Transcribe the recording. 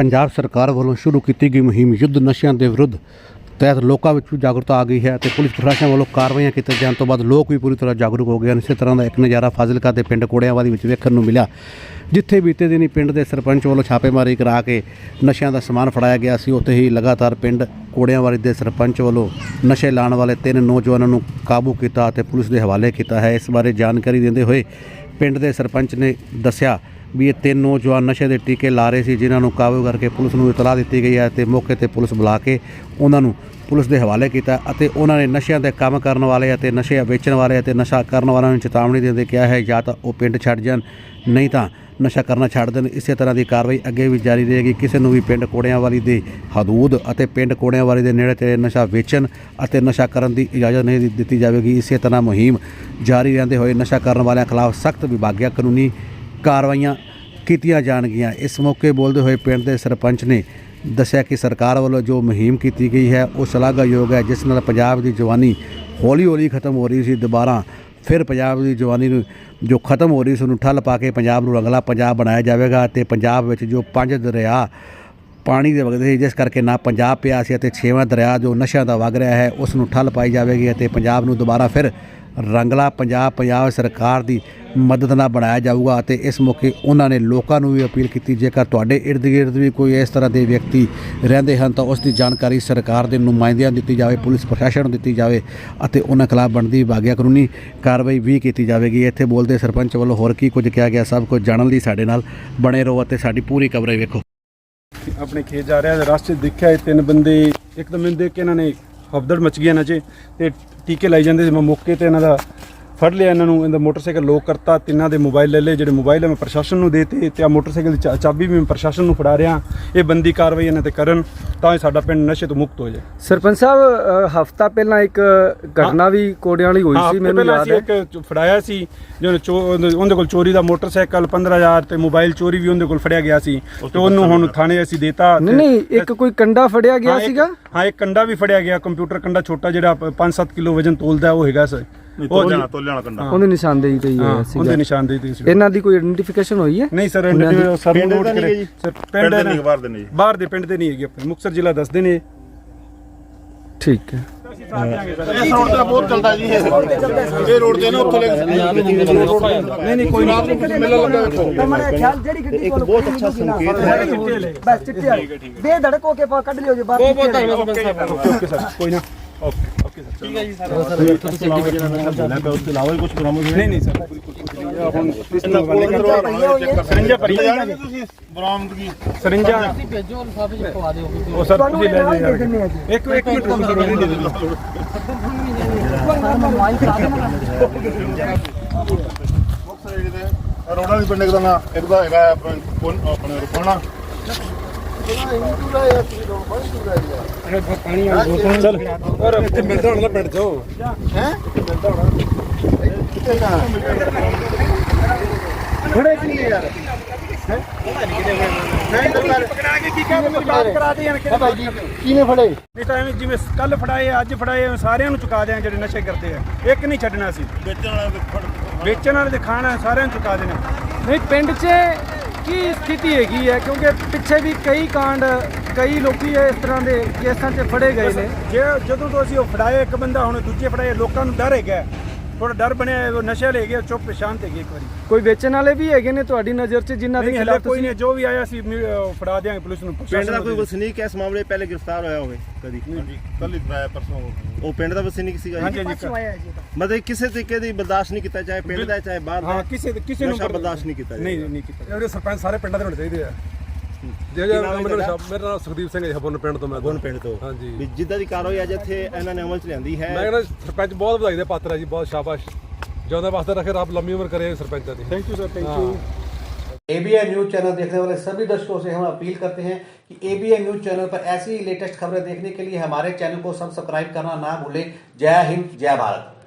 ਪੰਜਾਬ ਸਰਕਾਰ ਵੱਲੋਂ ਸ਼ੁਰੂ ਕੀਤੀ ਗਈ ਮੁਹਿੰਮ ਯੁੱਧ ਨਸ਼ਿਆਂ ਦੇ ਵਿਰੁੱਧ ਤਹਿਤ ਲੋਕਾਂ ਵਿੱਚ ਵੀ ਜਾਗਰੂਕਤਾ ਆ ਗਈ ਹੈ ਤੇ ਪੁਲਿਸ ਪ੍ਰਸ਼ਾਸਨ ਵੱਲੋਂ ਕਾਰਵਾਈਆਂ ਕੀਤੇ ਜਾਣ ਤੋਂ ਬਾਅਦ ਲੋਕ ਵੀ ਪੂਰੀ ਤਰ੍ਹਾਂ ਜਾਗਰੂਕ ਹੋ ਗਏ ਹਨ। ਇਸੇ ਤਰ੍ਹਾਂ ਦਾ ਇੱਕ ਨਜ਼ਾਰਾ ਫਾਜ਼ਿਲਕਾ ਦੇ ਪਿੰਡ ਕੋੜਿਆਂਵਾਲੀ ਵਿੱਚ ਵੇਖਣ ਨੂੰ ਮਿਲਿਆ। ਜਿੱਥੇ ਬੀਤੇ ਦਿਨੀ ਪਿੰਡ ਦੇ ਸਰਪੰਚ ਵੱਲੋਂ ਛਾਪੇਮਾਰੀ ਕਰਾ ਕੇ ਨਸ਼ਿਆਂ ਦਾ ਸਮਾਨ ਫੜਾਇਆ ਗਿਆ ਸੀ। ਉੱਥੇ ਹੀ ਲਗਾਤਾਰ ਪਿੰਡ ਕੋੜਿਆਂਵਾਲੀ ਦੇ ਸਰਪੰਚ ਵੱਲੋਂ ਨਸ਼ੇ ਲਾਉਣ ਵਾਲੇ ਤਿੰਨ ਨੌਜਵਾਨਾਂ ਨੂੰ ਕਾਬੂ ਕੀਤਾ ਅਤੇ ਪੁਲਿਸ ਦੇ ਹਵਾਲੇ ਕੀਤਾ ਹੈ। ਇਸ ਬਾਰੇ ਜਾਣਕਾਰੀ ਦਿੰਦੇ ਹੋਏ ਪਿੰਡ ਦੇ ਸਰਪੰਚ ਨੇ ਦੱਸਿਆ ਵੀ ਇਹ ਤਿੰਨ ਨੌਜਵਾਨ ਨਸ਼ੇ ਦੇ ਟੀਕੇ ਲਾ ਰਹੇ ਸੀ, ਜਿਨ੍ਹਾਂ ਨੂੰ ਕਾਬੂ ਕਰਕੇ ਪੁਲਿਸ ਨੂੰ ਇਤਲਾਹ ਦਿੱਤੀ ਗਈ ਹੈ ਤੇ ਮੌਕੇ ਤੇ ਪੁਲਿਸ ਬੁਲਾ ਕੇ ਉਹਨਾਂ ਨੂੰ ਪੁਲਿਸ ਦੇ ਹਵਾਲੇ ਕੀਤਾ ਅਤੇ ਉਹਨਾਂ ਨੇ ਨਸ਼ਿਆਂ ਦੇ ਕੰਮ ਕਰਨ ਵਾਲੇ ਅਤੇ ਨਸ਼ੇ ਵੇਚਣ ਵਾਲੇ ਅਤੇ ਨਸ਼ਾ ਕਰਨ ਵਾਲਿਆਂ ਨੂੰ ਚੇਤਾਵਨੀ ਦਿੰਦੇ ਕਿਹਾ ਹੈ, ਜਾਂ ਤਾਂ ਉਹ ਪਿੰਡ ਛੱਡ ਜਾਣ, ਨਹੀਂ ਤਾਂ ਨਸ਼ਾ ਕਰਨਾ ਛੱਡ ਦੇਣ। ਇਸੇ ਤਰ੍ਹਾਂ ਦੀ ਕਾਰਵਾਈ ਅੱਗੇ ਵੀ ਜਾਰੀ ਰਹੇਗੀ। ਕਿਸੇ ਨੂੰ ਵੀ ਪਿੰਡ ਕੋੜਿਆਂਵਾਲੀ ਦੀ ਹਦੂਦ ਅਤੇ ਪਿੰਡ ਕੋੜਿਆਂਵਾਲੀ ਦੇ ਨੇੜੇ ਤੇ ਨਸ਼ਾ ਵੇਚਣ ਅਤੇ ਨਸ਼ਾ ਕਰਨ ਦੀ ਇਜਾਜ਼ਤ ਨਹੀਂ ਦਿੱਤੀ ਜਾਵੇਗੀ। ਇਸੇ ਤਰ੍ਹਾਂ ਮੁਹਿੰਮ ਜਾਰੀ ਰਹਿੰਦੇ ਹੋਏ ਨਸ਼ਾ ਕਰਨ ਵਾਲਿਆਂ ਖਿਲਾਫ ਸਖਤ ਵਿਭਾਗਿਆ ਕਾਨੂੰਨੀ ਕਾਰਵਾਈਆਂ ਕੀਤੀਆਂ ਜਾਣਗੀਆਂ। ਇਸ ਮੌਕੇ ਬੋਲਦੇ ਹੋਏ ਪਿੰਡ ਦੇ ਸਰਪੰਚ ਨੇ ਦੱਸਿਆ ਕਿ ਸਰਕਾਰ ਵੱਲੋਂ ਜੋ ਮੁਹਿੰਮ ਕੀਤੀ ਗਈ ਹੈ, ਉਹ ਸ਼ਲਾਘਾਯੋਗ ਹੈ, ਜਿਸ ਨਾਲ ਪੰਜਾਬ ਦੀ ਜਵਾਨੀ ਹੌਲੀ ਹੌਲੀ ਖਤਮ ਹੋ ਰਹੀ ਸੀ। ਦੁਬਾਰਾ ਫਿਰ ਪੰਜਾਬ ਦੀ ਜਵਾਨੀ ਨੂੰ ਜੋ ਖਤਮ ਹੋ ਰਹੀ ਸੀ, ਉਹਨੂੰ ਠੱਲ ਪਾ ਕੇ ਪੰਜਾਬ ਨੂੰ ਰੰਗਲਾ ਪੰਜਾਬ ਬਣਾਇਆ ਜਾਵੇਗਾ ਤੇ ਪੰਜਾਬ ਵਿੱਚ ਜੋ ਪੰਜ ਦਰਿਆ ਪਾਣੀ ਦੇ ਵਗਦੇ ਸੀ, ਜਿਸ ਕਰਕੇ ਨਾ ਪੰਜਾਬ ਪਿਆ ਸੀ ਅਤੇ ਛੇਵਾਂ ਦਰਿਆ ਜੋ ਨਸ਼ਿਆਂ ਦਾ ਵਗ ਰਿਹਾ ਹੈ, ਉਸ ਨੂੰ ਠੱਲ ਪਾਈ ਜਾਵੇਗੀ ਅਤੇ ਪੰਜਾਬ ਨੂੰ ਦੁਬਾਰਾ ਫਿਰ ਰੰਗਲਾ ਪੰਜਾਬ ਪੰਜਾਬ ਸਰਕਾਰ ਦੀ ਮਦਦ ਨਾਲ ਬਣਾਇਆ ਜਾਊਗਾ ਅਤੇ ਇਸ ਮੌਕੇ ਉਹਨਾਂ ਨੇ ਲੋਕਾਂ ਨੂੰ ਵੀ ਅਪੀਲ ਕੀਤੀ। ਜੇਕਰ ਤੁਹਾਡੇ ਇਰਦ ਗਿਰਦ ਵੀ ਕੋਈ ਇਸ ਤਰ੍ਹਾਂ ਦੇ ਵਿਅਕਤੀ ਰਹਿੰਦੇ ਹਨ, ਤਾਂ ਉਸ ਦੀ ਜਾਣਕਾਰੀ ਸਰਕਾਰ ਦੇ ਨੁਮਾਇੰਦਿਆਂ ਨੂੰ ਦਿੱਤੀ ਜਾਵੇ, ਪੁਲਿਸ ਪ੍ਰਸ਼ਾਸਨ ਨੂੰ ਦਿੱਤੀ ਜਾਵੇ ਅਤੇ ਉਹਨਾਂ ਖਿਲਾਫ ਬਣਦੀ ਵਿਭਾਗਿਆ ਕਾਨੂੰਨੀ ਕਾਰਵਾਈ ਵੀ ਕੀਤੀ ਜਾਵੇਗੀ। ਇੱਥੇ ਬੋਲਦੇ ਸਰਪੰਚ ਵੱਲੋਂ ਹੋਰ ਕੀ ਕੁਝ ਕਿਹਾ ਗਿਆ, ਸਭ ਕੁਝ ਜਾਣਨ ਲਈ ਸਾਡੇ ਨਾਲ ਬਣੇ ਰਹੋ ਅਤੇ ਸਾਡੀ ਪੂਰੀ ਕਵਰੇਜ ਵੇਖੋ। ਆਪਣੇ ਖੇਤ ਜਾ ਰਿਹਾ ਤੇ ਰਸਤੇ 'ਚ ਦੇਖਿਆ ਇਹ ਤਿੰਨ ਬੰਦੇ ਇੱਕਦਮ ਮੈਨੂੰ ਦੇਖ ਕੇ ਇਹਨਾਂ ਨੇ ਹਫਦੜ ਮਚ ਗਈ ਇਹਨਾਂ 'ਚ ਤੇ ਟੀਕੇ ਲਾਈ ਜਾਂਦੇ ਸੀ। ਮੈਂ ਮੌਕੇ ਤੇ ਇਹਨਾਂ ਦਾ ਫੜ ਲਿਆ, ਇਹਨਾਂ ਨੂੰ ਇਹਦਾ ਮੋਟਰਸਾਈਕਲ ਲੋਕ ਕਰਤਾ, ਤਿੰਨਾਂ ਦੇ ਮੋਬਾਈਲ ਲੈ ਲਏ, ਜਿਹੜੇ ਮੋਬਾਈਲ ਮੈਂ ਪ੍ਰਸ਼ਾਸਨ ਨੂੰ ਦੇਤੇ ਤੇ ਆ ਮੋਟਰਸਾਈਕਲ ਦੀ ਚਾ- ਚਾਬੀ ਵੀ ਮੈਂ ਪ੍ਰਸ਼ਾਸਨ ਨੂੰ ਫੜਾ ਰਿਹਾ। ਇਹ ਬੰਦੀ ਕਾਰਵਾਈ ਇਹਨਾਂ ਤੇ ਕਰਨ। ਤਾਂ ਇਹ ਸਾਡਾ ਪਿੰਡ ਨਸ਼ੇ ਤੋਂ ਮੁਕਤ ਹੋ ਜਾਏ। ਸਰਪੰਚ ਸਾਹਿਬ ਹਫਤਾ ਪਹਿਲਾਂ ਇੱਕ ਘਟਨਾ ਵੀ ਕੋੜਿਆਂ ਵਾਲੀ ਹੋਈ ਹਾਂ ਸੀ ਮੈਨੂੰ ਯਾਦ ਹੈ। ਇੱਕ ਫੜਾਇਆ ਸੀ ਜਿਹਨੇ ਉਹਦੇ ਕੋਲ ਚੋਰੀ ਦਾ ਮੋਟਰਸਾਈਕਲ 15000 ਤੇ ਮੋਬਾਈਲ ਚੋਰੀ ਵੀ ਉਹਦੇ ਕੋਲ ਫੜਿਆ ਗਿਆ ਸੀ। ਤੇ ਉਹਨੂੰ ਹੁਣ ਥਾਣੇ ਅਸੀਂ ਦੇਤਾ ਨਹੀਂ ਨਹੀਂ ਇੱਕ ਕੋਈ ਕੰਡਾ ਫੜਿਆ ਗਿਆ ਹਾਂ, ਸੀਗਾ? ਹਾਂ ਇੱਕ ਕੰਡਾ ਵੀ ਫੜਿਆ ਗਿਆ ਕੰਪਿਊਟਰ ਕੰਡਾ ਛੋਟਾ ਜਿਹੜਾ 5-7 ਕਿਲੋ ਵਜਨ ਤੋਲਦਾ ਉਹ ਹੈਗਾ ਸਰ। ਨਹੀਂ ਤੋਂ ਲਿਆਣਾ ਤੋਂ ਲਿਆਣਾ ਕੰਡਾ। ਉਹਦੀ ਨਿਸ਼ਾਨਦੇਹੀ ਤੇ ਹੀ ਹੈ ਸੀਗਾ। ਉਹਦੇ ਨਿਸ਼ਾਨਦੇਹੀ ਤੇ ਸੀ। ਇਹਨਾਂ ਦੀ ਕੋਈ ਆਇਡੈਂਟੀਫਿਕੇਸ਼ਨ ਹੋਈ ਹੈ? ਨਹੀਂ ਸਰ ਇੰਡੀਵਿਜੂਅਲ ਸਰ ਨੂੰ ਨੋਟ ਕਰੇ ਸਰ ਪਿੰਡ ਦੇ ਨਹੀਂ ਬਾਹਰ ਦੇ ਨਹੀਂ। ਬਾਹਰ ਦੇ ਪਿੰਡ ਦੇ ਨਹੀਂ ਹੈਗੇ ਆਪਣੇ। ਮੁਕਸਰ ਜ਼ਿਲ੍ਹਾ ਦੱਸਦੇ ਨੇ। ਠੀਕ ਹੈ। ਇਸ ਰੋਡ ਤੇ ਬਹੁਤ ਚੱਲਦਾ ਜੀ। ਇਹ ਰੋਡ ਤੇ ਨਾ ਉੱਥੋਂ ਲੈ ਕੇ ਨਹੀਂ ਨਹੀਂ ਕੋਈ ਰਾਤ ਨੂੰ ਮੇਲਾ ਲੱਗਾ ਤੁਹਾਡੇ ਖਿਆਲ ਜਿਹੜੀ ਗੱਡੀ ਕੋਲ ਬਹੁਤ ਅੱਛਾ ਸੰਕੇਤ ਹੈ। ਬਸ ਚਿੱਟੇ ਬੇਧੜਕ ਹੋ ਕੇ ਕੱਢ ਲਿਓ ਜੀ ਬਾਹਰ ਬਹੁਤ ਬਹੁਤ ਧੰਨਵਾਦ। Okay sir. ਕੋਈ ਨਾ। ਓਕੇ। ਓਕੇ ਸਰ ਠੀਕ ਹੈ ਜੀ ਸਰ। ਉਸ ਤੋਂ ਇਲਾਵਾ ਵੀ ਕੁਝ ਹੋਇਆ? ਨਹੀਂ ਨਹੀਂ ਸਰ। ਹੁਣ ਇਹਨਾਂ ਕੋਲ ਚੈੱਕ ਸਰਿੰਜਾ ਭਰੀ ਜਾਣਗੇ ਤੁਸੀਂ ਬਰਾਮਦਗੀ ਸਰਿੰਜਾ। ਉਹ ਸਰ ਤੁਹਾਨੂੰ ਤੁਸੀਂ ਲੈ ਇਹ ਜਾਓ ਦੇ ਦਿੰਦੇ ਆ ਜੀ। ਇੱਕ ਇੱਕ ਮਿੰਟ ਸਰ ਰੋਡਾਂ ਦੀ ਪਿੰਡ ਦਾ ਨਾਂ ਇੱਕ ਦਾ ਹੈਗਾ ਆਪਣਾ ਕੋਨ- ਆਪਣੇ ਰੁਪਾਣਾ ਚਲ ਔਰ ਇੱਥੇ ਮਿਲਦਾ ਹੁਣ ਨਾ ਪਿੰਡ ਚੋਂ ਕਿਵੇਂ ਫੜੇ ਨਹੀਂ ਤਾਂ ਐਵੇਂ ਜਿਵੇਂ ਕੱਲ ਫੜਾਏ ਅੱਜ ਫੜਾਏ ਸਾਰਿਆਂ ਨੂੰ ਚੁਕਾ ਦਿਆਂ ਜਿਹੜੇ ਨਸ਼ੇ ਕਰਦੇ ਆ ਇੱਕ ਨਹੀਂ ਛੱਡਣਾ ਸੀ ਵੇਚਣ ਵਾਲੇ ਵੇਚਣ ਵਾਲੇ ਤੇ ਖਾਣਾ ਸਾਰਿਆਂ ਨੂੰ ਚੁਕਾ ਦੇਣਾ ਨਹੀਂ ਪਿੰਡ 'ਚ ਕੀ ਸਥਿਤੀ ਹੈਗੀ ਹੈ? ਕਿਉਂਕਿ ਪਿੱਛੇ ਵੀ ਕਈ ਕਾਂਡ, ਕਈ ਲੋਕੀ ਇਸ ਤਰ੍ਹਾਂ ਦੇ ਕੇਸਾਂ 'ਚ ਫੜੇ ਗਏ ਨੇ। ਜੇ ਜਦੋਂ ਤੋਂ ਅਸੀਂ ਉਹ ਫੜਾਏ, ਇੱਕ ਬੰਦਾ ਹੁਣ ਦੂਜੇ ਫੜਾਏ, ਲੋਕਾਂ ਨੂੰ ਡਰ ਹੈਗਾ। ਥੋੜਾ ਡਰ ਬਣਿਆ ਉਹ ਨਸ਼ਾ ਲੈ ਗਿਆ ਚੁੱਪ ਸ਼ਾਂਤ ਹੈਗੇ ਇੱਕ ਵਾਰੀ। ਕੋਈ ਵੇਚਣ ਵਾਲੇ ਵੀ ਹੈਗੇ ਨੇ ਤੁਹਾਡੀ ਨਜ਼ਰ 'ਚ ਜਿਨ੍ਹਾਂ ਦੇ ਨਹੀਂ ਹਲੇ ਖਿਲਾਫ ਕੋਈ ਤੁਸੀਂ ਨਹੀਂ ਜੋ ਵੀ ਆਇਆ ਸੀ ਮ- ਅਹ ਫੜਾ ਦਿਆਂਗੇ ਪੁਲਿਸ ਨੂੰ। ਪਿੰਡ ਦਾ ਕੋਈ ਵਸਨੀਕ ਇਸ ਮਾਮਲੇ ਪਹਿਲੇ ਗ੍ਰਿਫਤਾਰ ਹੋਇਆ ਹੋਵੇ ਕਦੀ? ਹਾਂਜੀ ਕੱਲ ਹੀ ਫੜਾਇਆ ਪਰਸੋਂ ਉਹ ਪਿੰਡ ਦਾ ਵਸਨੀਕ ਸੀਗਾ ਜੀ? ਹਾਂਜੀ ਹਾਂਜੀ ਜੀ ਤਾਂ। ਮਤਲਬ ਕਿਸੇ ਤਰੀਕੇ ਦੀ ਬਰਦਾਸ਼ਤ ਨਹੀਂ ਕੀਤਾ ਚਾਹੇ ਪਿੰਡ ਦਾ ਚਾਹੇ ਬਾਹਰ ਹਾਂ ਦਾ ਕਿਸੇ ਕਿਸੇ ਨੂੰ ਨਸ਼ਾ ਬਰਦਾਸ਼ਤ ਨਹੀਂ ਕੀਤਾ ਨਹੀਂ ਜਾਏਗਾ। ਨਹੀਂ ਕੀਤਾ। ਜਿਹੜੇ ਸਰਪੰਚ ਸਾਰੇ ਪਿੰਡਾਂ ਦੇ ਹੋਣੇ ਚਾਹੀਦੇ ਆ। ਜੇ ਜੇ ਮੇਰਾ ਨਾਮ ਮੇਰਾ ਨਾਮ ਸੁਖਦੀਪ ਸਿੰਘ ਹੈ ਹਬਨ ਪਿੰਡ ਤੋਂ ਮੈਂ ਗੁਣ ਪਿੰਡ ਤੋਂ ਹਾਂਜੀ ਵੀ ਜਿੱਦਾਂ ਦੀ ਕਾਰਵਾਈ ਅੱਜ ਇੱਥੇ ਇਹਨਾਂ ਨੇ ਅਮਲ ਚ ਲਿਆਂਦੀ ਮੈਂ ਹੈ ਕਹਿੰਦਾ ਸਰਪੰਚ ਬਹੁਤ ਵਧਾਈ ਦੇ ਪਾਤਰ ਹੈ ਜੀ ਬਹੁਤ ਸ਼ਾਬਾਸ਼ ਜਿਉਂਦੇ ਵਾਸਤੇ ਰੱਖੇ ਰੱਬ ਲੰਮੀ ਉਮਰ ਕਰੇ ਸਰਪੰਚਾਂ ਦੀ thank you sir thank you ABN news channel देखने वाले सभी दर्शकों से हम अपील करते हैं कि एबीएन न्यूज चैनल पर ऐसी लेटेस्ट खबरें देखने के लिए हमारे चैनल को सब्सक्राइब करना ना भूलें जय हिंद जय भारत